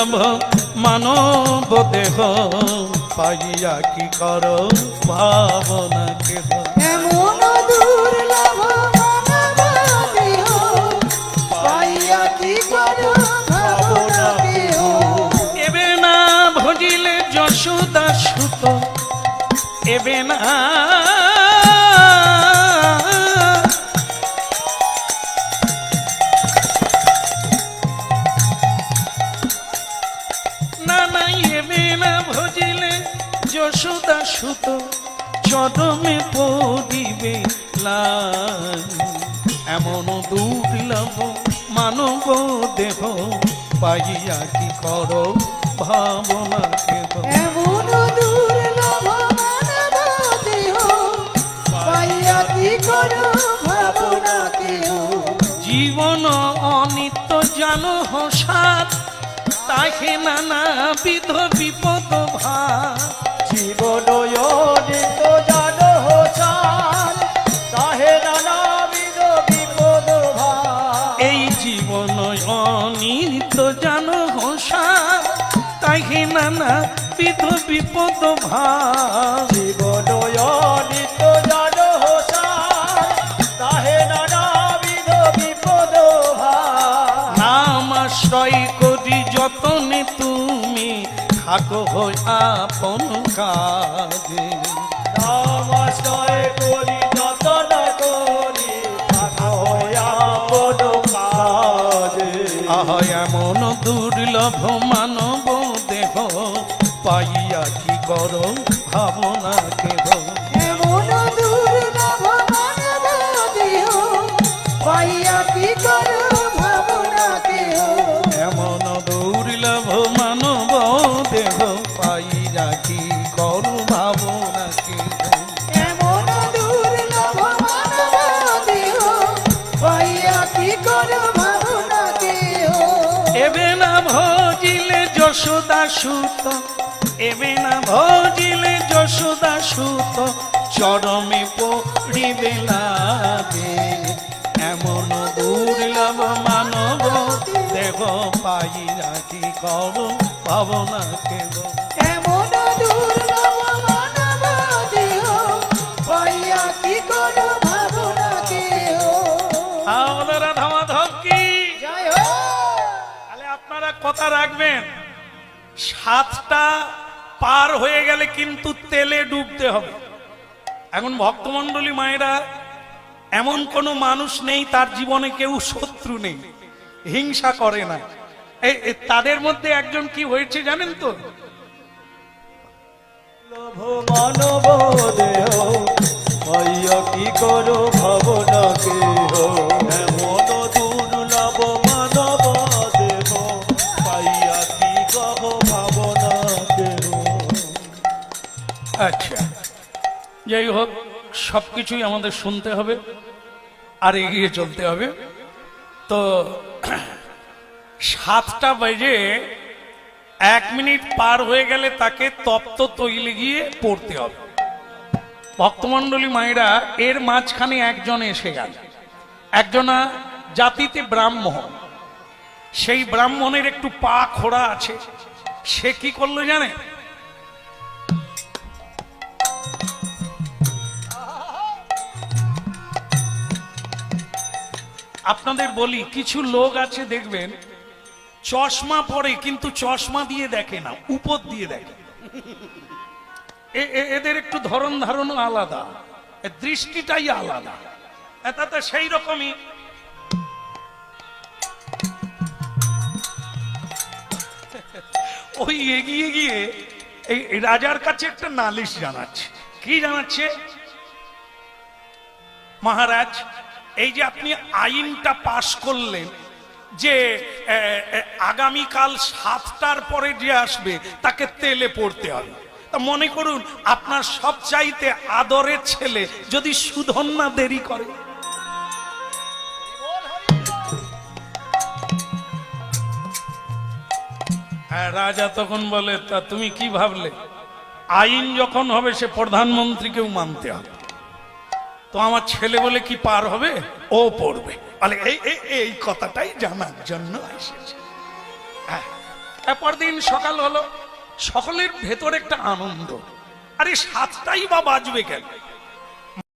দুর্লভ মানব দেহ। পাইয়া কি কর ভাবনা কেহ? এমন দুর্লভ মানব দেহ। পাইয়া কি করো ভাবনা কেহ? এবে না ভজিলে যশোদা সুত। এবে না যশোদা সুত চরমে লাল। এমন দুর্লভ মানব দেহ পাইয়া কি কর ভাবনা কেহ এমন দুর্লভ মানব দেহ পাইয়া কি করো ভাবনা কেহ জীবন অনিত্য জান হসার তাহে নানা বিধ বিপদ ভার হোসার তাহে নানাবিধ বিপদ ভার। এই জীবন অনিত্য জান তাহে নানা বিধ বিপদ বিপদ নাম আশ্রয় করি যতনে থাকো হই আপন কাজে। নামাশ্রয় করি যতন করি থাকা হইয়া বন কাজে। আহ এমন দুর্লভ মানব দেহ পাইয়া কি করো ভাবনা কি কর ভাবনা কেহ এমন পাইয়া কি করো ভাবনা কেহ এবে না ভজিলে যশোদা সুত এবে না ভজিলে যশোদা সুত চরমে পড়িবে লাগে এমন দুর্লভ মানব দেহ পাই রাখি কর ভাবনা কেব কথা রাখবেন সাতটা পার হয়ে গেলে কিন্তু তেলে ডুবতে হবে। এখন ভক্তমণ্ডলী মায়েরা, এমন কোনো মানুষ নেই, তার জীবনে কেউ শত্রু নেই। হিংসা করে না। তাদের মধ্যে একজন কি হয়েছে জানেন তো? মানব দেহ কি করো? যাই হোক, সবকিছুই আমাদের শুনতে হবে, আর এগিয়ে চলতে হবে। তো, সাতটা বাজে এক মিনিট পার হয়ে গেলে তাকে তপ্ত তৈলে গিয়ে পড়তে হবে। ভক্তমণ্ডলী মায়েরা, এর মাঝখানে একজন এসে গেল। একজনা জাতিতে ব্রাহ্মণ। সেই ব্রাহ্মণের একটু পা খোড়া আছে। সে কি করল জানে আপনাদের বলি, কিছু লোক আছে দেখবেন, চশমা পরে কিন্তু চশমা দিয়ে দেখে না, উপর দিয়ে দেখে। এদের একটু ধরন ধারণ আলাদা দৃষ্টিটাই আলাদা। এটাতে সেই রকমই। ওই এগিয়ে গিয়ে এই রাজার কাছে একটা নালিশ জানাচ্ছে। কি জানাচ্ছে? মহারাজ এই যে আপনি আইনটা পাশ করলেন যে আগামীকাল সাতটার পরে যে আসবে, তাকে তেলে পড়তে হবে। তা মনে করুন, আপনার সবচাইতে আদরের ছেলে যদি সুধন্যা দেরি করে। হ্যাঁ রাজা তখন বলে, তা তুমি কি ভাবলে? আইন যখন হবে, সে প্রধানমন্ত্রীকেও মানতে হবে। তো আমার ছেলে বলে কি পার হবে? ও পড়বে। বলে এই এই এই কথাটাই জানার জন্য এসেছে। হ্যাঁ, তারপর দিন সকাল হলো সকলের ভেতর একটা আনন্দ। আরে সাতটাই বা বাজবে কেন?